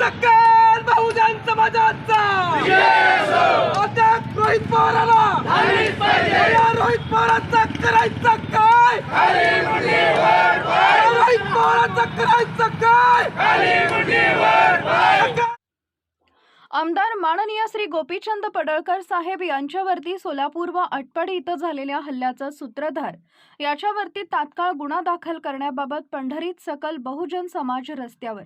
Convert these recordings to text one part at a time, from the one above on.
सकल बहुजन समाजाचा अटक रोहित पवाराला! रोहित पवारांचा करायचं काय? रोहित पवारांचा करायचं काय? आमदार माननीय श्री गोपीचंद पडळकर साहेब यांच्यावरती सोलापूर व अटपाडी इथं झालेल्या हल्ल्याचा सूत्रधार. याच्यावरती तात्काळ गुन्हा दाखल करण्याबाबत पंढरीत सकल बहुजन समाज रस्त्यावर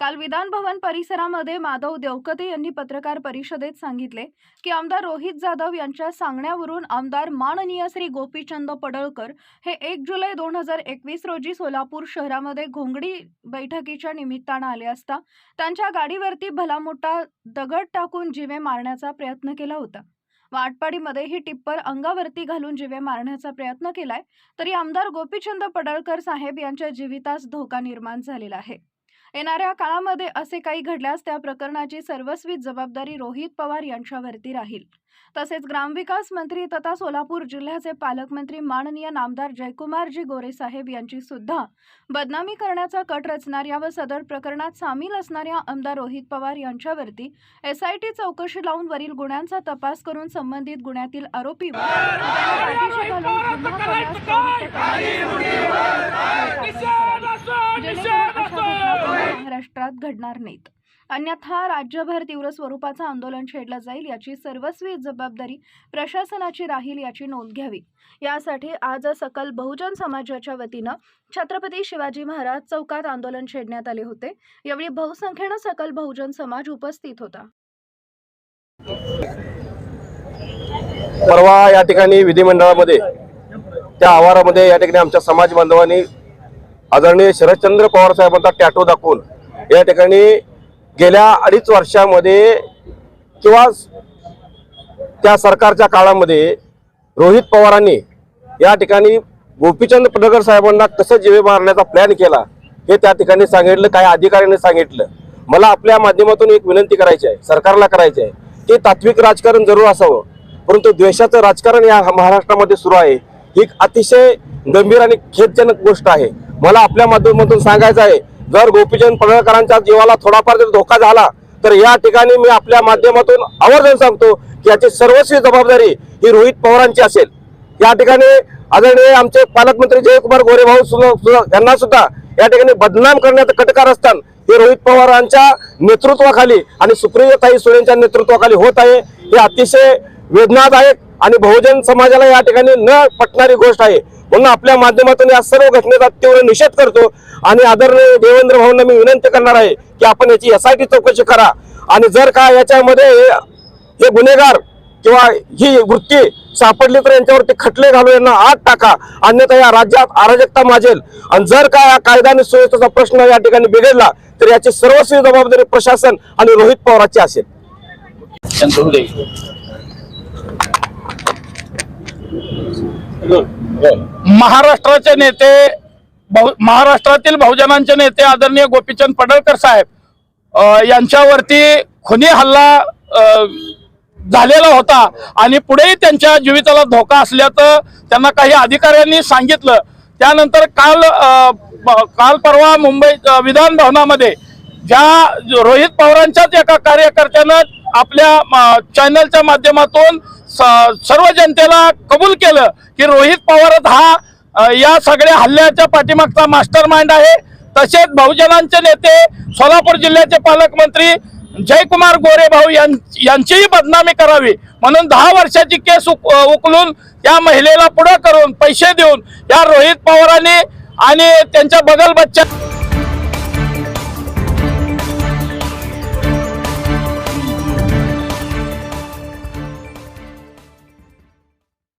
काल विधान भवन परिसरामध्ये माधव देवकते यांनी पत्रकार परिषदेत सांगितले की आमदार रोहित जाधव यांच्या सांगण्यावरून आमदार माननीय श्री गोपीचंद पडळकर हे एक जुलै दोन हजार एकवीस रोजी सोलापूर शहरामध्ये घोंगडी बैठकीच्या निमित्तानं आले असता त्यांच्या गाडीवरती भला मोठा दगड टाकून जिवे मारण्याचा प्रयत्न केला होता. वाटपाडीमध्ये ही टिप्पर अंगावरती घालून जिवे मारण्याचा प्रयत्न केलाय तरी आमदार गोपीचंद पडळकर साहेब यांच्या जीवितास धोका निर्माण झालेला आहे. येणाऱ्या काळामध्ये असे काही घडल्यास त्या प्रकरणाची सर्वस्वी जबाबदारी रोहित पवार यांच्यावरती राहील. तसेच ग्रामविकास मंत्री तथा सोलापूर जिल्ह्याचे पालकमंत्री माननीय नामदार जयकुमारजी गोरे साहेब यांची सुद्धा बदनामी करण्याचा कट रचणाऱ्या व सदर प्रकरणात सामील असणाऱ्या आमदार रोहित पवार यांच्यावरती एसआयटी चौकशी लावून वरील गुन्ह्यांचा तपास करून संबंधित गुन्ह्यातील आरोपीवर घडणार नाहीत. अन्यथा राज्यभर तीव्र स्वरूपाचं आंदोलन छेडलं जाईल याची सर्वस्वी जबाबदारी प्रशासनाची राहील याची नोंद घ्यावी. यासाठी आज सकल बहुजन समाजाच्या वतीनं छत्रपती शिवाजी महाराज चौकात आंदोलन छेडण्यात आले होते. यावेळी बहुसंख्येनं सकल बहुजन समाज उपस्थित होता. परवा या ठिकाणी विधिमंडळामध्ये त्या आवारामध्ये या ठिकाणी आमच्या समाज बांधवांनी आदरणीय शरदचंद्र पवार साहेबांचा टॅटो दाखवून या ठिकाणी गेल्या अडीच वर्षामध्ये किंवा त्या सरकारच्या काळामध्ये रोहित पवारांनी या ठिकाणी गोपीचंद पडळकर साहेबांना कसं जीवे मारण्याचा प्लॅन केला हे त्या ठिकाणी सांगितलं काही अधिकाऱ्यांनी सांगितलं. मला आपल्या माध्यमातून एक विनंती करायची आहे सरकारला करायची आहे की तात्विक राजकारण जरूर असावं. परंतु द्वेषाचं राजकारण या महाराष्ट्रामध्ये सुरू आहे ही एक अतिशय गंभीर आणि खेदजनक गोष्ट आहे. मला आपल्या माध्यमातून सांगायचं आहे जर गोपीचंद पडळकरांच्या जीवाला थोडाफार जर धोका झाला तर या ठिकाणी मी आपल्या माध्यमातून आवर्जून सांगतो की याची सर्वस्वी जबाबदारी ही रोहित पवारांची असेल. या ठिकाणी आदरणीय आमचे पालकमंत्री जयकुमार गोरेभाऊ सुद्धा यांना सुद्धा या ठिकाणी बदनाम करण्याचं कटकार असताना हे रोहित पवारांच्या नेतृत्वाखाली आणि सुप्रियताई सुळेंच्या नेतृत्वाखाली होत आहे. हे अतिशय वेदनादायक आणि बहुजन समाजाला या ठिकाणी न पटणारी गोष्ट आहे. म्हणून आपल्या माध्यमातून या सर्व घटनेचा तीव्र निषेध करतो. आणि आदरणीय देवेंद्र भाऊंना मी विनंती करणार आहे की आपण याची एस आय टी चौकशी करा. आणि जर का याच्यामध्ये हे गुन्हेगार किंवा ही वृत्ती सापडली तर यांच्यावरती खटले घालून यांना आत टाका. अन्यथा या राज्यात अराजकता माजेल. आणि जर का या कायदा आणि सुव्यवस्थेचा प्रश्न या ठिकाणी बिघडला तर याची सर्वस्वी जबाबदारी प्रशासन आणि रोहित पवारांची असेल. महाराष्ट्राचे नेते बहु महाराष्ट्रातील बहुजनांचे नेते आदरणीय गोपीचंद पडळकर साहेब यांच्यावरती खुनी हल्ला झालेला होता आणि पुढेही त्यांच्या जीविताला धोका असल्याचं त्यांना काही अधिकाऱ्यांनी सांगितलं. त्यानंतर काल काल परवा मुंबई विधान भवनामध्ये ज्या रोहित पवारांच्याच एका कार्यकर्त्यानं आपल्या चॅनलच्या माध्यमातून सर्व जनतेला कबूल केलं की रोहित पवारच हा या सगळ्या हल्ल्याच्या पाठीमागचा मास्टर माइंड आहे. तसेच बहुजनांचे नेते सोलापूर जिल्ह्याचे पालकमंत्री जयकुमार गोरे भाऊ यां- यांचीही बदनामी करावी. म्हणून दहा वर्षाची केस उक- उकलून त्या महिलेला पुढे करून पैसे देऊन या रोहित पवारांनी आणि त्यांच्या बगल बच्चा